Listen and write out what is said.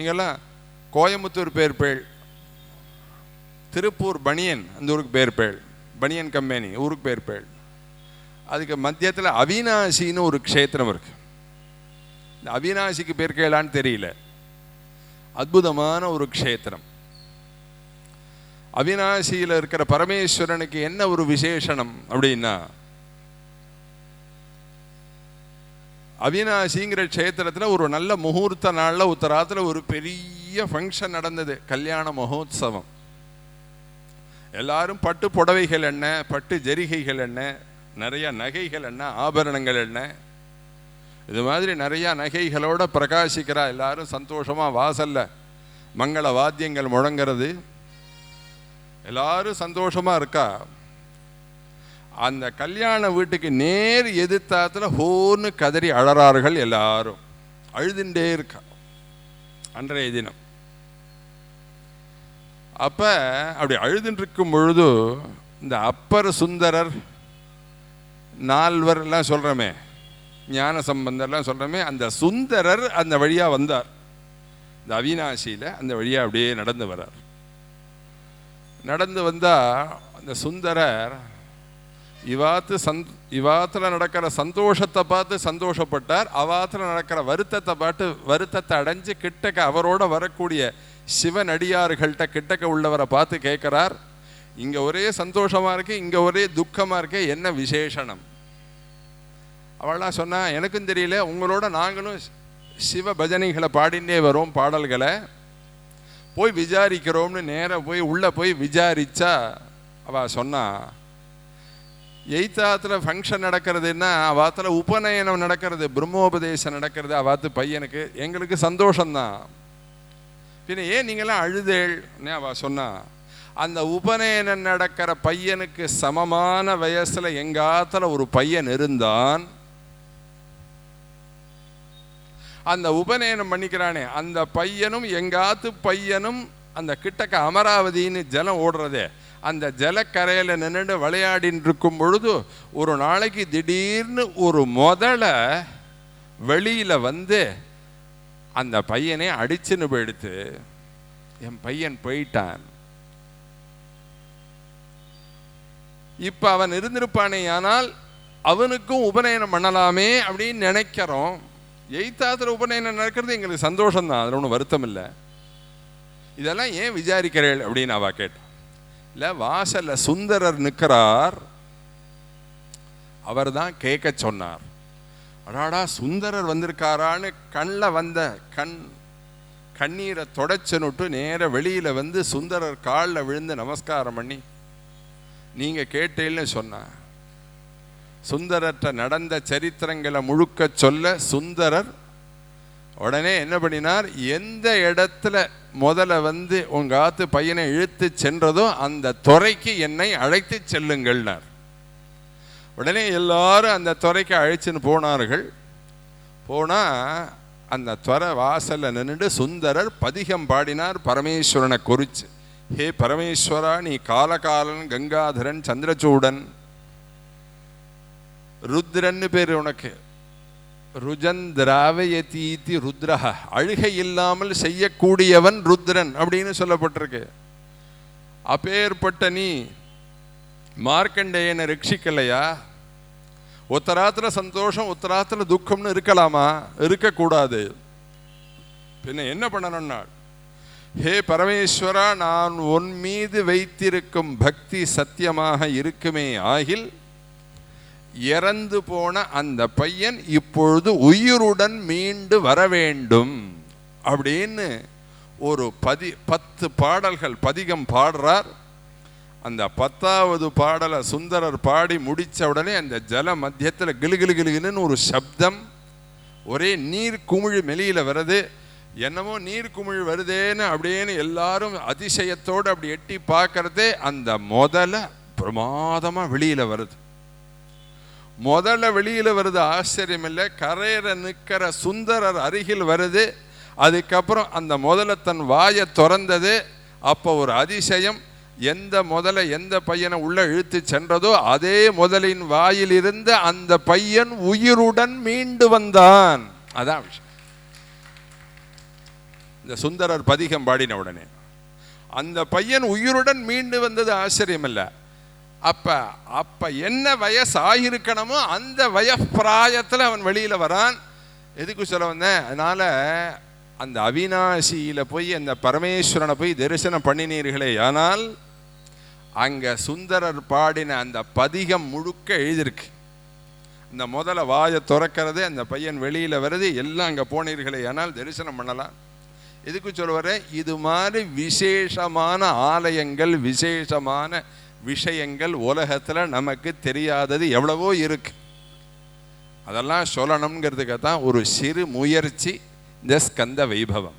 நீங்கள்லாம் கோயம்புத்தூர் பேர் பேள் திருப்பூர் பனியன் அந்த ஊருக்கு பேர் பேள் பனியன் கம்பெனி ஊருக்கு பேர் பேள் அதுக்கு மத்தியத்தில் அவினாசின்னு ஒரு க்ஷேத்திரம் இருக்கு. இந்த அவினாசிக்கு பேர் கேளான்னு தெரியல. அற்புதமான ஒரு க்ஷேத்திரம். அவினாசியில் இருக்கிற பரமேஸ்வரனுக்கு என்ன ஒரு விசேஷனம் அப்படின்னா அவினாசிங்கிற க்ஷேத்திரத்தில் ஒரு நல்ல முகூர்த்த நாளில் உத்தராத்தில் ஒரு பெரிய ஃபங்க்ஷன் நடந்தது. கல்யாண மகோத்சவம். எல்லாரும் பட்டு புடவைகள் என்ன பட்டு ஜரிகைகள் என்ன நிறைய நகைகள் என்ன ஆபரணங்கள் என்ன. இது மாதிரி நிறைய நகைகளோட பிரகாசிக்கிறா. எல்லாரும் சந்தோஷமாக வாசல்ல மங்கள வாத்தியங்கள் முழங்கிறது. எல்லாரும் சந்தோஷமாக இருக்கா? அந்த கல்யாண வீட்டுக்கு நேர் எதிர்த்தாத்துல ஹோன்னு கதறி அழறார்கள் எல்லாரும். அழுதுண்டே இருக்கா. அன்றைய தினம். அப்ப அப்படி அழுதுன்றிருக்கும் பொழுது இந்த அப்பர் சுந்தரர் நால்வர் எல்லாம் சொல்றோமே ஞான சம்பந்தர்லாம் சொல்றோமே அந்த சுந்தரர் அந்த வழியா வந்தார். இந்த அவினாசியில அந்த வழியா அப்படியே நடந்து வரார். நடந்து வந்தா அந்த சுந்தரர் இவாத்து சந்த் இவாத்துல நடக்கிற சந்தோஷத்தை பார்த்து சந்தோஷப்பட்டார். அவாத்துல நடக்கிற வருத்தத்தை பார்த்து வருத்தத்தை அடைஞ்சு கிட்டக்க அவரோட வரக்கூடிய சிவனடியார்கள்ட்ட கிட்டக்க உள்ளவரை பார்த்து கேட்கிறார். இங்க ஒரே சந்தோஷமா இருக்கு இங்க ஒரே துக்கமா இருக்கு என்ன விசேஷனம்? அவள்லாம் சொன்னா எனக்கும் தெரியல உங்களோட நாங்களும் சிவ பஜனைகளை பாடினே வரோம் பாடல்களை. போய் விசாரிக்கிறோம்னு நேராக போய் உள்ள போய் விசாரிச்சா அவ சொன்னா எய்த்தாத்துல ஃபங்க்ஷன் நடக்கிறதுன்னா அவாத்துல உபநயனம் நடக்கிறது பிரம்மோபதேசம் நடக்கிறது அவாத்து பையனுக்கு எங்களுக்கு சந்தோஷம்தான். பின்ன ஏன் நீங்களாம் அழுதேள்? அவ சொன்னா அந்த உபநயனம் நடக்கிற பையனுக்கு சமமான வயசுல எங்காத்துல ஒரு பையன் இருந்தான் அந்த உபநயனம் பண்ணிக்கிறானே அந்த பையனும் எங்காத்து பையனும் அந்த கிட்டக்க அமராவதின்னு ஜலம் ஓடுறதே. அந்த ஜலக்கரையில் நின்று விளையாடின்னு இருக்கும் பொழுது ஒரு நாளைக்கு திடீர்னு ஒரு முதல வெளியில வந்து அந்த பையனை அடிச்சுன்னு போயிடுத்து. என் பையன் போயிட்டான். இப்ப அவன் இருந்திருப்பானே ஆனால் அவனுக்கும் உபநயனம் பண்ணலாமே அப்படின்னு நினைக்கிறோம். எய்த்தாத்துல உபநயனம் நடக்கிறது எங்களுக்கு சந்தோஷம்தான் அதில் ஒன்றும் வருத்தம் இல்லை. இதெல்லாம் ஏன் விசாரிக்கிறேள் அப்படின்னு அவ கேட்டான் இல்ல வாசல்ல சுந்தரர் நிற்கிறார் அவர் தான் கேட்க சொன்னார். அடாடா சுந்தரர் வந்திருக்காரான்னு கண்ணில் வந்த கண் கண்ணீரை தொடச்சுனுட்டு நேர வெளியில வந்து சுந்தரர் காலில் விழுந்து நமஸ்காரம் பண்ணி நீங்க கேட்டேன்னு சொன்னார் சுந்தரற்ற நடந்த சரித்திரங்களை முழுக்க சொல்ல சுந்தரர் உடனே என்ன பண்ணினார்? எந்த இடத்துல முதல்ல வந்து உங்க ஆத்து பையனை இழுத்து சென்றதோ அந்த துறைக்கு என்னை அழைத்து செல்லுங்கள்னார். உடனே எல்லாரும் அந்த துறைக்கு அழைச்சின்னு போனார்கள். போனா அந்த துறை வாசல்ல நின்றுட்டு சுந்தரர் பதிகம் பாடினார் பரமேஸ்வரனை குறிச்சு. ஹே பரமேஸ்வரா நீ காலகாலன் கங்காதரன் சந்திரச்சூடன் ருத்ரன்னு பேர் உனக்கு. ருஜந்திராவயதீதி ருத்ரஹ. அழுகை இல்லாமல் செய்யக்கூடியவன் ருத்ரன் அப்படின்னு சொல்லப்பட்டிருக்கு. அப்பேற்பட்ட நீ மார்க்கண்டேயனை ரட்சிக்கலையா? உத்தராத்துல சந்தோஷம் உத்தராத்துல துக்கம்னு இருக்கலாமா? இருக்கக்கூடாது. பின்ன என்ன பண்ணணும்னா ஹே பரமேஸ்வரா நான் உன் மீது வைத்திருக்கும் பக்தி சத்தியமாக இருக்குமே ஆகில் இறந்து போன அந்த பையன் இப்பொழுது உயிருடன் மீண்டு வர வேண்டும். அப்படின்னு ஒரு பதி பத்து பாடல்கள் பதிகம் பாடுறார். அந்த பத்தாவது பாடலை சுந்தரர் பாடி முடித்த உடனே அந்த ஜல மத்தியத்தில் கிளு கிளு ஒரு சப்தம். ஒரே நீர் குமிழ் மெலியில் வருது. என்னமோ நீர் குமிழ் வருதேன்னு அப்படின்னு எல்லாரும் அதிசயத்தோடு அப்படி எட்டி பார்க்கறதே அந்த முதல்ல பிரமாதமாக வெளியில் வருது. முதல்ல வெளியில் வருது ஆச்சரியம் இல்லை கரையிற நிற்கிற சுந்தரர் அருகில் வருது. அதுக்கப்புறம் அந்த முதல்ல தன் வாயை திறந்தது. அப்போ ஒரு அதிசயம். எந்த முதல எந்த பையனை உள்ள இழுத்து சென்றதோ அதே முதலின் வாயில் இருந்த அந்த பையன் உயிருடன் மீண்டு வந்தான். அதான் விஷயம். இந்த சுந்தரர் பதிகம் பாடின உடனே. அந்த பையன் உயிருடன் மீண்டு வந்தது ஆச்சரியம் இல்லை அப்ப அப்ப என்ன வயசு ஆகியிருக்கணுமோ அந்த வயப்பிராயத்தில் அவன் வெளியில வரான். எதுக்கு சொல்ல வந்தேன்? அதனால அந்த அவினாசியில போய் அந்த பரமேஸ்வரனை போய் தரிசனம் பண்ணினீர்களே ஆனால் அங்க சுந்தரர் பாடின அந்த பதிகம் முழுக்க எழுதியிருக்கு. இந்த முதல்ல வாயை துறக்கிறது அந்த பையன் வெளியில வருது எல்லாம் அங்க போனீர்களே ஆனால் தரிசனம் பண்ணலாம். எதுக்கு சொல்லுவார்? இது மாதிரி விசேஷமான ஆலயங்கள் விசேஷமான விஷயங்கள் உலகத்துல நமக்கு தெரியாதது எவ்வளவோ இருக்கு. அதெல்லாம் சொல்லணுங்கிறதுக்கு தான் ஒரு சிறு முயற்சி இந்த ஸ்கந்த வைபவம்.